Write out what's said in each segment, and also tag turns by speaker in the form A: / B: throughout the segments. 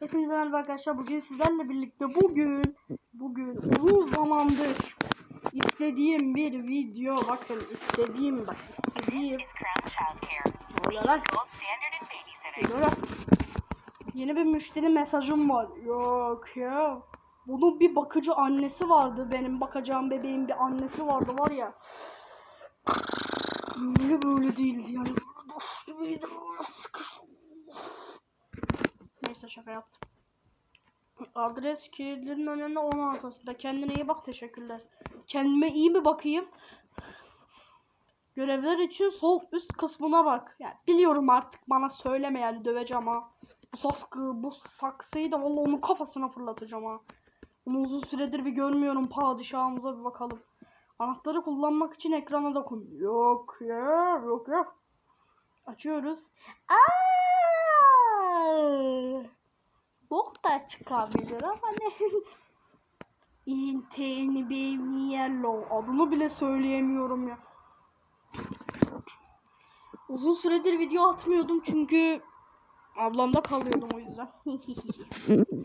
A: Hepinize merhaba arkadaşlar. Bugün sizlerle birlikte bugün bugün uzun zamandır istediğim bir video bakın istediğim bak istediğim lan. Yeni bir müşteri mesajım var. Yok ya. Bunun bir bakıcı annesi vardı. Benim bakacağım bebeğin bir annesi vardı var ya. Böyle değildi yani. Boş gibiydi. Sıkıştım. Neyse şaka yaptım. Adres kilitlerin önünde 16'sında. Kendine iyi bak teşekkürler. Kendime iyi mi bakayım? Görevler için sol üst kısmına bak. Yani biliyorum artık bana söyleme yani döveceğim ha. Bu saskı, bu saksıyı da vallahi onun kafasına fırlatacağım ha. Onu uzun süredir bir görmüyorum padişahımıza bir bakalım. Anahtarı kullanmak için ekrana dokun. Yok ya, yok ya. Açıyoruz. Aa! Bok da çıkabilir ama ne? Inteni baby. Adını bile söyleyemiyorum ya. Uzun süredir video atmıyordum çünkü ablamda kalıyordum o yüzden.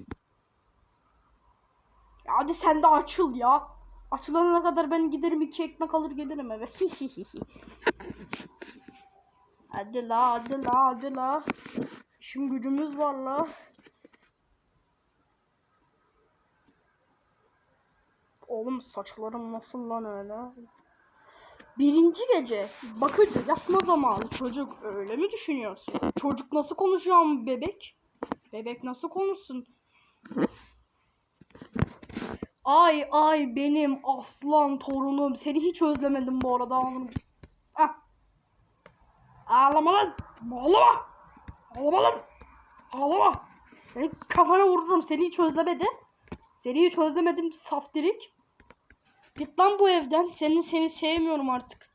A: hadi sen de açıl ya. Açılana kadar ben giderim iki ekmek alır gelirim eve. hadi la hadi la hadi la. İşim gücümüz var la. Oğlum saçlarım nasıl lan öyle? Birinci gece bakıcı yatma zamanı çocuk öyle mi düşünüyorsun? Çocuk nasıl konuşuyor ama bebek? Bebek nasıl konuşsun? Ay ay benim aslan torunum seni hiç özlemedim bu arada oğlum. Ah. Ağlama lan. Ağlama. Ağlama lan. Ağlama. Seni kafana vururum seni hiç özlemedim. Seni hiç özlemedim saftirik. Git lan bu evden. Senin seni sevmiyorum artık.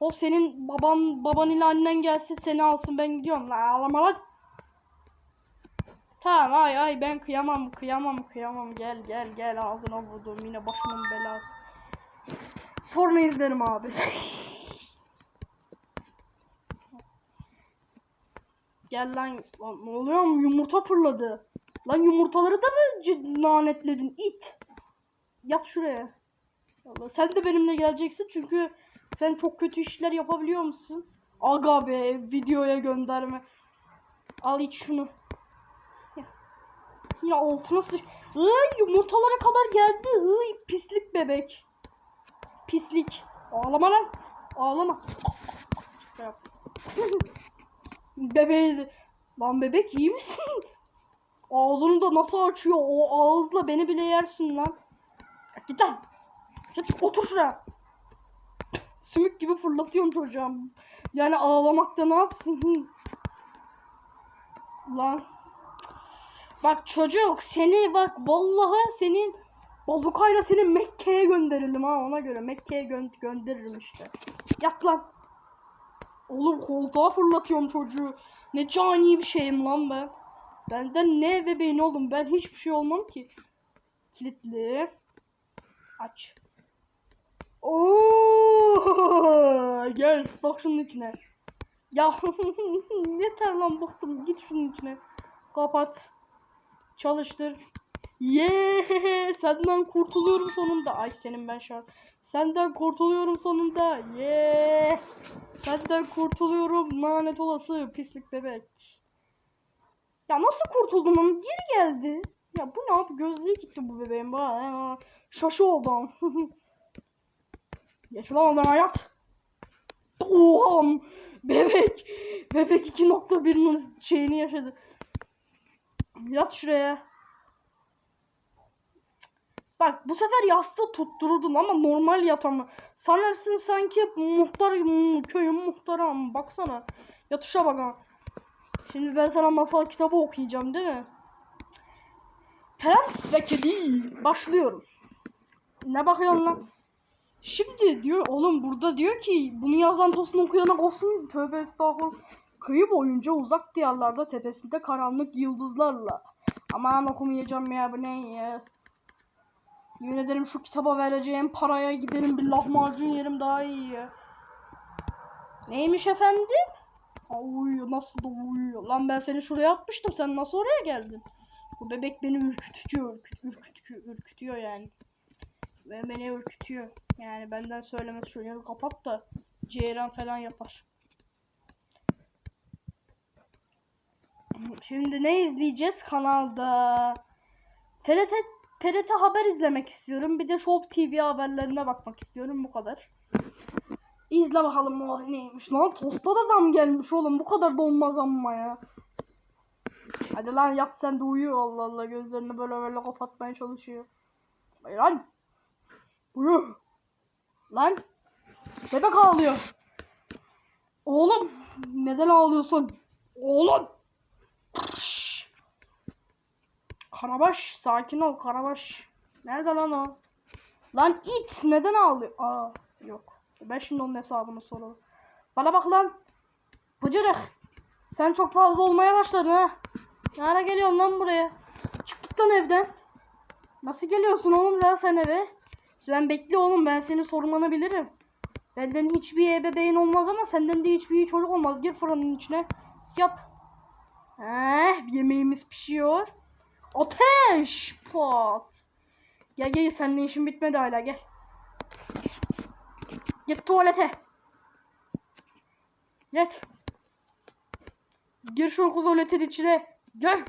A: O senin baban baban ile annen gelsin seni alsın ben gidiyorum. La ağlama lan. Tamam ay ay ben kıyamam kıyamam kıyamam gel gel gel ağzına vurdum yine başımın belası. Sonra izlerim abi. gel lan, ne oluyor yumurta fırladı. Lan yumurtaları da mı lanetledin it? Yat şuraya. Allah, sen de benimle geleceksin çünkü sen çok kötü işler yapabiliyor musun? Aga be videoya gönderme. Al iç şunu. Ya, altına sıç. Iy, yumurtalara kadar geldi. Iy, pislik bebek. Pislik. Ağlama lan. Ağlama. Yap. Bebeği. Lan bebek iyi misin? Ağzını da nasıl açıyor? O ağızla beni bile yersin lan. Git lan. Git otur şuraya. Sümük gibi fırlatıyorum çocuğum. Yani ağlamakta ne yapsın? Lan. Bak çocuk seni bak vallahi senin bazukayla seni Mekke'ye gönderelim ha ona göre Mekke'ye gö gönderirim işte. Yat lan. Oğlum koltuğa fırlatıyorum çocuğu. Ne cani bir şeyim lan ben. Benden ne bebeğin oğlum ben hiçbir şey olmam ki. Kilitli. Aç. Oo, gel stok şunun içine. Ya yeter lan bıktım. Git şunun içine. Kapat. Çalıştır. Yeee senden kurtuluyorum sonunda. Ay senin ben şu an. Senden kurtuluyorum sonunda. Yeee. Senden kurtuluyorum lanet olası pislik bebek. Ya nasıl kurtuldun onu? Geri geldi. Ya bu ne abi? Gözlüğü gitti bu bebeğin. Bana şaşı oldum. Geç hayat. Oha bebek. Bebek 2.1'in şeyini yaşadı. Yat şuraya. Bak bu sefer yastığı tutturdun ama normal yatamı. Sanırsın sanki muhtar köyün muhtarı ama baksana. Yatışa bak ha. Şimdi ben sana masal kitabı okuyacağım değil mi? Prens ve Kedi. Başlıyorum. Ne bakıyorsun lan? Şimdi diyor oğlum burada diyor ki bunu yazan Tosun okuyanak olsun. Tövbe estağfurullah. Kıyı boyunca uzak diyarlarda tepesinde karanlık yıldızlarla. Aman okumayacağım ya bu ne ya. Yemin ederim şu kitaba vereceğim paraya giderim bir lahmacun yerim daha iyi ya. Neymiş efendim? Aa, uyuyor nasıl da uyuyor. Lan ben seni şuraya atmıştım sen nasıl oraya geldin? Bu bebek beni ürkütüyor, ürküt, ürkütüyor, ürkütüyor yani. Ve beni ürkütüyor. Yani benden söylemesi şu yanı kapat da ceyran falan yapar. Şimdi ne izleyeceğiz kanalda? TRT TRT haber izlemek istiyorum. Bir de Show TV haberlerine bakmak istiyorum. Bu kadar. İzle bakalım o neymiş lan. Tosta da zam gelmiş oğlum. Bu kadar da olmaz amma ya. Hadi lan yat sen de uyu. Allah Allah gözlerini böyle böyle kapatmaya çalışıyor. Hayır lan. Uyu. Lan. Bebek ağlıyor. Oğlum. Neden ağlıyorsun? Oğlum. Karabaş sakin ol Karabaş. Nerede lan o? Lan it neden ağlıyor? Aa yok. Ben şimdi onun hesabını sorarım. Bana bak lan. Bıcırık. Sen çok fazla olmaya başladın ha. Ne ara geliyorsun lan buraya? Çık git lan evden. Nasıl geliyorsun oğlum lan sen eve? Sen bekle oğlum ben senin sormanı bilirim. Benden hiçbir ebeveyn olmaz ama senden de hiçbir çocuk olmaz. Gir fırının içine. Yap. Heh, yemeğimiz pişiyor. Ateş pat. Gel gel seninle işin bitmedi hala gel. Git tuvalete. Git. Gir şu tuvaletin içine. Gel.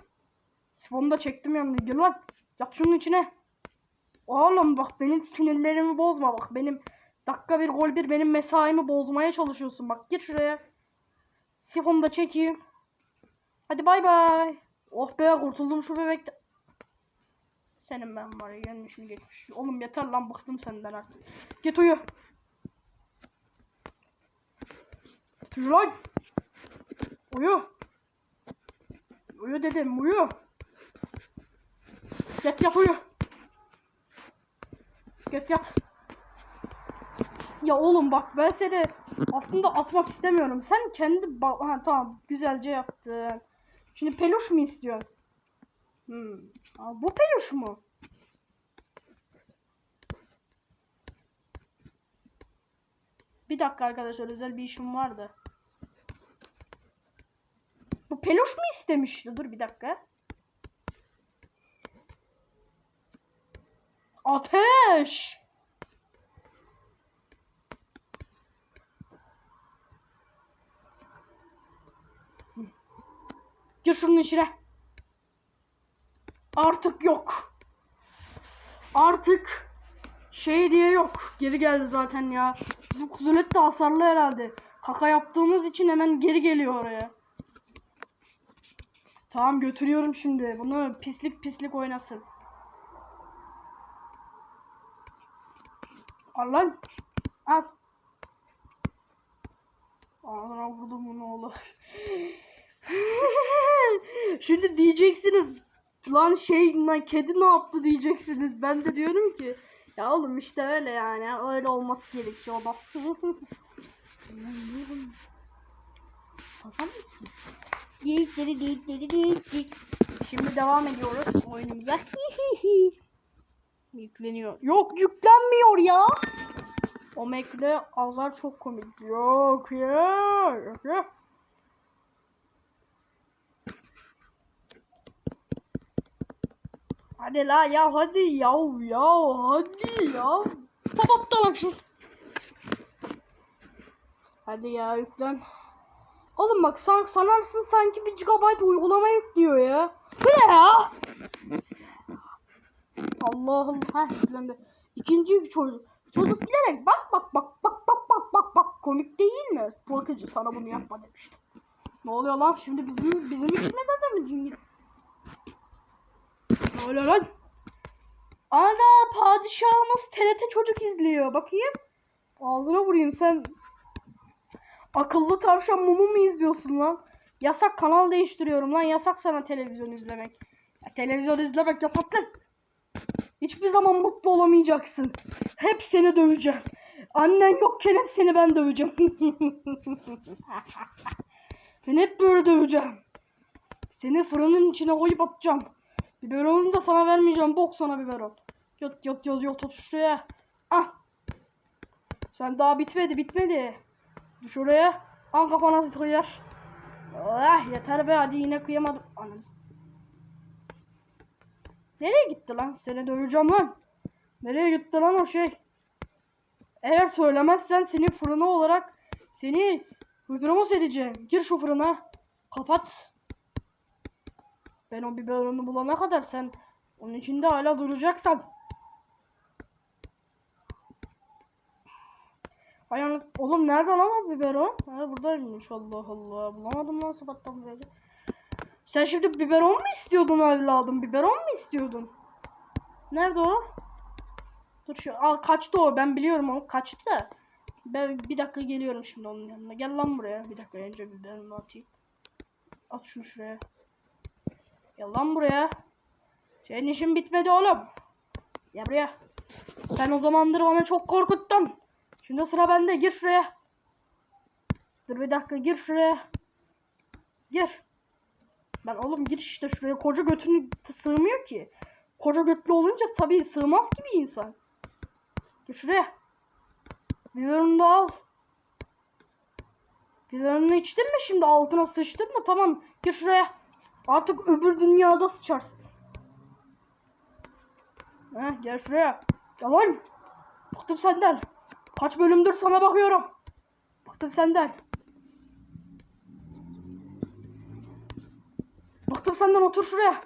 A: Sifonu da çektim yanına. Gel lan. Yat şunun içine. Oğlum bak benim sinirlerimi bozma bak. Benim dakika bir gol bir benim mesaimi bozmaya çalışıyorsun. Bak git şuraya. Sifonu da çekeyim. Hadi bay bay. Oh be kurtuldum şu bebekten. Senin ben var ya gelmiş mi geçmiş. Oğlum yeter lan bıktım senden artık. Git uyu. Git uyu lan. Uyu. Uyu dedim uyu. Yat yat uyu. Yat yat. Ya oğlum bak ben seni aslında atmak istemiyorum. Sen kendi ha, tamam güzelce yaptın. Şimdi peluş mu istiyorsun? Hmm. Aa, bu peluş mu? Bir dakika arkadaşlar özel bir işim vardı. Bu peluş mu istemişti? Dur bir dakika. Ateş! Gir şunun içine. Artık yok. Artık şey diye yok. Geri geldi zaten ya. Bizim kuzulet de hasarlı herhalde. Kaka yaptığımız için hemen geri geliyor oraya. Tamam götürüyorum şimdi. Bunu pislik pislik oynasın. Al lan. Al. Ağzına vurdum bunu oğlum. Şimdi diyeceksiniz lan şey lan kedi ne yaptı diyeceksiniz. Ben de diyorum ki ya oğlum işte öyle yani öyle olması gerekiyor bak. Tamam mısın? Şimdi devam ediyoruz oyunumuza. Yükleniyor. Yok yüklenmiyor ya. O mekle azar çok komik. Yok ya. Yok ya. Hadi la ya hadi ya ya hadi ya. Sabahtan akşam. Hadi ya yüklen. Oğlum bak san sanarsın sanki bir gigabyte uygulama yüklüyor ya. Bu ne ya? Allah'ım ha yüklendi. İkinci bir çocuk. Çocuk bilerek bak bak bak bak bak bak bak bak komik değil mi? Korkucu sana bunu yapma demiştim. Ne oluyor lan şimdi bizim bizim içimizde de mi cingir? Oluyor lan? Ana padişahımız TRT çocuk izliyor. Bakayım. Ağzına vurayım sen. Akıllı tavşan mumu mu izliyorsun lan? Yasak kanal değiştiriyorum lan. Yasak sana televizyon izlemek. Ya, televizyon izlemek yasak lan. Hiçbir zaman mutlu olamayacaksın. Hep seni döveceğim. Annen yokken hep seni ben döveceğim. seni hep böyle döveceğim. Seni fırının içine koyup atacağım. Biberonu da sana vermeyeceğim. Bok sana biberon. Yat yat yat yat otur şuraya. Ah. Sen daha bitmedi bitmedi. Dur Şuraya. An kafana sıkıyor. Ah yeter be hadi yine kıyamadım. Anam. Nereye gitti lan? Seni döveceğim lan. Nereye gitti lan o şey? Eğer söylemezsen seni fırına olarak seni hüdromos edeceğim. Gir şu fırına. Kapat. Ben o biberonu bulana kadar sen onun içinde hala duracaksan. Ayağını... Oğlum nerede lan o biberon? Ha buradaymış Allah Allah. Bulamadım lan sabahtan beri. Sen şimdi biberon mu istiyordun evladım? Biberon mu istiyordun? Nerede o? Dur şu al kaçtı o ben biliyorum o kaçtı da. Ben bir dakika geliyorum şimdi onun yanına. Gel lan buraya. Bir dakika önce biberonunu atayım. At şunu şuraya. Gel lan buraya. Senin işin bitmedi oğlum. Gel buraya. Sen o zamandır bana çok korkuttun. Şimdi sıra bende. Gir şuraya. Dur bir dakika gir şuraya. Gir. Ben oğlum gir işte şuraya. Koca götünü sığmıyor ki. Koca götlü olunca tabii sığmaz ki bir insan. Gir şuraya. Biberonunu al. Biberonunu içtin mi şimdi altına sıçtın mı? Tamam gir şuraya. Artık öbür dünyada sıçarsın. Heh, gel şuraya. Gel lan. Bıktım senden. Kaç bölümdür sana bakıyorum. Bıktım senden. Bıktım senden otur şuraya.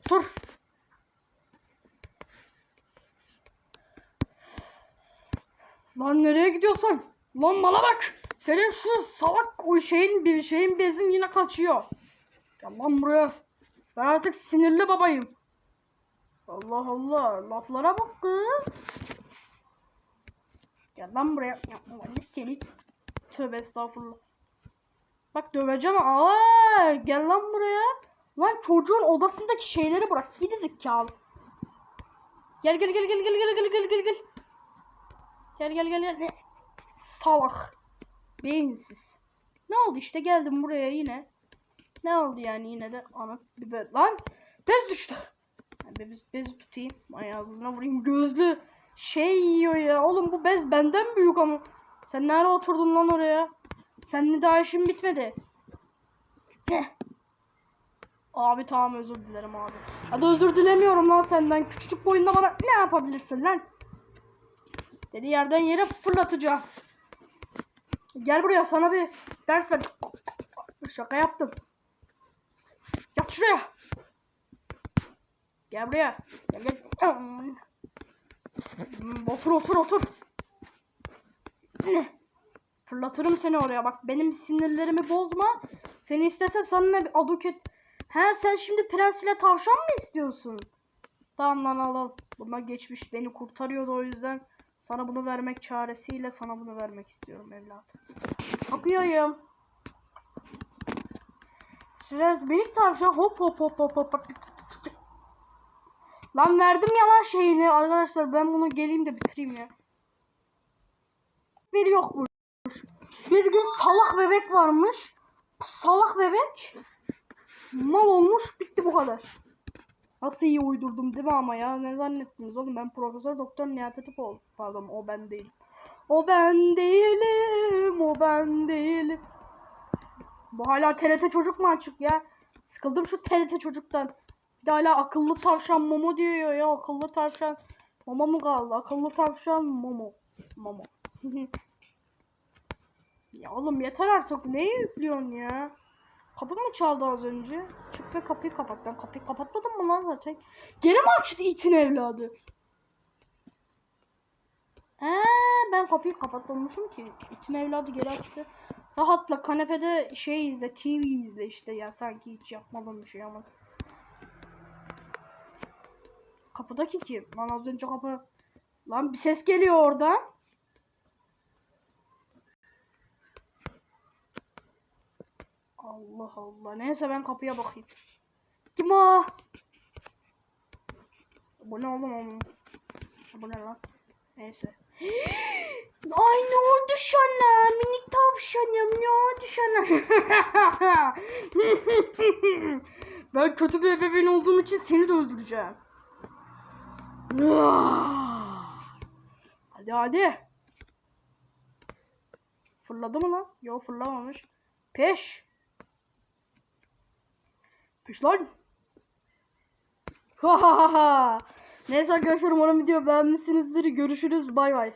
A: Otur. Lan nereye gidiyorsun? Lan bana bak. Senin şu salak o şeyin bir şeyin bezin yine kaçıyor. Gel lan buraya. Ben artık sinirli babayım. Allah Allah. Laflara bak kız. Gel lan buraya. Yapma seni. Tövbe estağfurullah. Bak döveceğim. Aa, gel lan buraya. Lan çocuğun odasındaki şeyleri bırak. Gidi zekalı. Gel gel gel gel gel gel gel gel gel gel. Gel gel gel gel. Salak. Beyinsiz. Ne oldu işte geldim buraya yine. Ne oldu yani yine de ana biber lan bez düştü. Ben bez, bezi tutayım. Ayağına vurayım gözlü şey yiyor ya. Oğlum bu bez benden büyük ama. Sen nerede oturdun lan oraya? Seninle daha işim bitmedi. Abi tamam özür dilerim abi. Hadi özür dilemiyorum lan senden. Küçücük boyunda bana ne yapabilirsin lan? Dedi yerden yere fırlatacağım. Gel buraya sana bir ders ver. Şaka yaptım. Yat şuraya. Gel buraya. Gel gel. Hmm, Otur otur otur. Fırlatırım seni oraya bak. Benim sinirlerimi bozma. Seni istesem sana bir aduket. He sen şimdi prens ile tavşan mı istiyorsun? Tamam lan al. Bunlar geçmiş beni kurtarıyordu o yüzden. Sana bunu vermek çaresiyle sana bunu vermek istiyorum evladım. Bakıyorum. Şuraya minik tavşan hop hop hop hop hop. Lan verdim yalan şeyini arkadaşlar ben bunu geleyim de bitireyim ya. Bir yokmuş. Bir gün salak bebek varmış. Salak bebek mal olmuş bitti bu kadar. Nasıl iyi uydurdum değil mi ama ya ne zannettiniz oğlum ben Profesör Doktor Nihat Atipoğlu. Pardon o ben değilim. O ben değilim, o ben değilim. Bu hala TRT çocuk mu açık ya? Sıkıldım şu TRT çocuktan. Bir de hala akıllı tavşan Momo diyor ya. Akıllı tavşan Momo mu kaldı? Akıllı tavşan Momo. Momo. ya oğlum yeter artık. Neyi yüklüyorsun ya? Kapı mı çaldı az önce? Çık ve kapıyı kapat. Ben kapıyı kapatmadım mı lan zaten? Geri mi açtı itin evladı? Ee, ben kapıyı kapatmamışım ki. İtin evladı geri açtı. Rahatla kanepede şey izle, TV izle işte ya sanki hiç yapmadım bir şey ama. Kapıdaki kim? Lan az önce kapı... Lan bir ses geliyor oradan. Allah Allah. Neyse ben kapıya bakayım. Kim o? Bu ne oğlum oğlum? Bu ne lan? Neyse. Ay ne oldu sana? Minik tavşanım ne oldu sana? ben kötü bir ebeveyn olduğum için seni de öldüreceğim. hadi hadi. Fırladı mı lan? Yok fırlamamış. Peş. Peş lan. Ha ha ha ha. Neyse arkadaşlar umarım video beğenmişsinizdir. Görüşürüz. Bay bay.